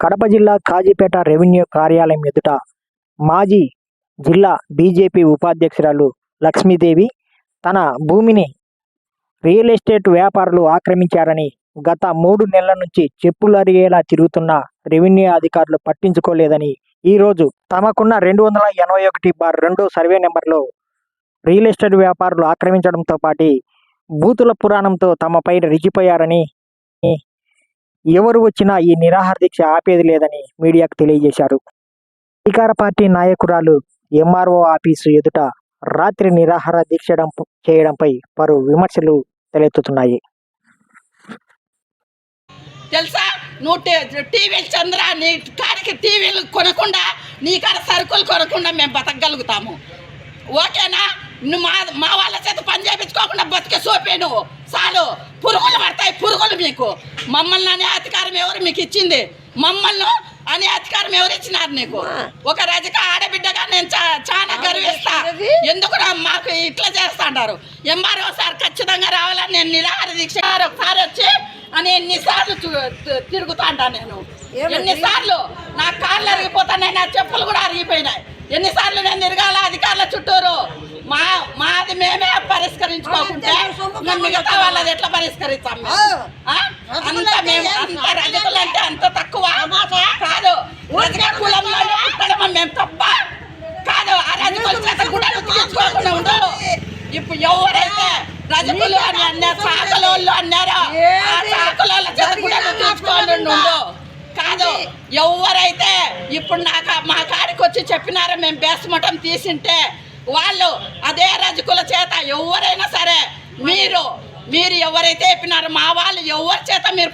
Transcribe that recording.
కడప జిల్లా కాజీపేట రెవెన్యూ కార్యాలయం ఎదుట మాజీ జిల్లా బీజేపీ ఉపాధ్యక్షురాలు లక్ష్మీదేవి తన భూమిని రియల్ ఎస్టేట్ వ్యాపారులు ఆక్రమించారని గత మూడు నెలల నుంచి చెప్పులు అరిగేలా తిరుగుతున్న రెవెన్యూ అధికారులు పట్టించుకోలేదని ఈరోజు తమకున్న రెండు వందల ఎనభై ఒకటి బార్ రెండు సర్వే నెంబర్లో రియల్ ఎస్టేట్ వ్యాపారులు ఆక్రమించడంతో పాటు బూతుల పురాణంతో తమపై రిజిపోయారని ఎవరు వచ్చినా ఈ నిరాహార దీక్ష ఆపేది లేదని మీడియాకు తెలియజేశారు. అధికార పార్టీ నాయకురాలు ఎంఆర్ఓ ఆఫీసు ఎదుట రాత్రి నిరాహార దీక్ష చేయడంపై పలు విమర్శలు తలెత్తుతున్నాయి. తెలుసా? నువ్వు టీవీలు చంద్ర నీ కాడికి టీవీలు కొనకుండా నీ కాడ సరుకులు కొనకుండా మేము బతకగలుగుతాము. ఓకేనా? నువ్వు మా మా వాళ్ళ చేత పని చేయించుకోకుండా బతికే సోపే నువ్వు. చాలు. పురుగులు పడతాయి పురుగులు మీకు. మమ్మల్ని అనే అధికారం ఎవరు మీకు ఇచ్చింది? మమ్మల్ని అనే అధికారం ఎవరు ఇచ్చినారు నీకు? ఒక రజక ఆడబిడ్డగా నేను చా- చాలా గర్విస్తా. ఎందుకు మాకు ఇట్లా చేస్తాంటారు ఎంఆర్ఓ సార్ ఖచ్చితంగా రావాలని నేను నిరాహార దీక్ష ఒకసారి వచ్చి అని ఎన్నిసార్లు చూ- తి- తిరుగుతా అంటా నేను. ఎన్నిసార్లు? నా కాళ్ళు అరిగిపోతాయి నా చెప్పులు కూడా అరిగిపోయినాయి. ఎన్నిసార్లు నేను తిరగాల అధికారుల చుట్టూరు? మా మాది మేమే ఇంకా మిగతా వాళ్ళది ఎట్లా పరిష్కరిస్తాం? అంత మేము అంత రజకులు అంటే అంత తక్కువ? కాదు. రజక పుట్టడమా మేము తప్ప. కాదు ఆ రజకుల చేత కూడా తీసుకోకుండా ఉండదు ఇప్పుడు ఎవరైతే రజకులు అని అన్నారు సాకలోళ్ళు అన్నారో ఆ సాకలోళ్ళ చేత కూడా తీసుకోకుండా ఉండు. కాదు ఎవరైతే ఇప్పుడు నాకు మా కాడికి వచ్చి చెప్పినారో మేము బేస్మటం తీసింటే వాళ్ళు అదే రజకుల చేత ఎవరైనా సరే మీరు మీరు ఎవరైతే చెప్పినారో మా వాళ్ళు ఎవరి చేత మీరు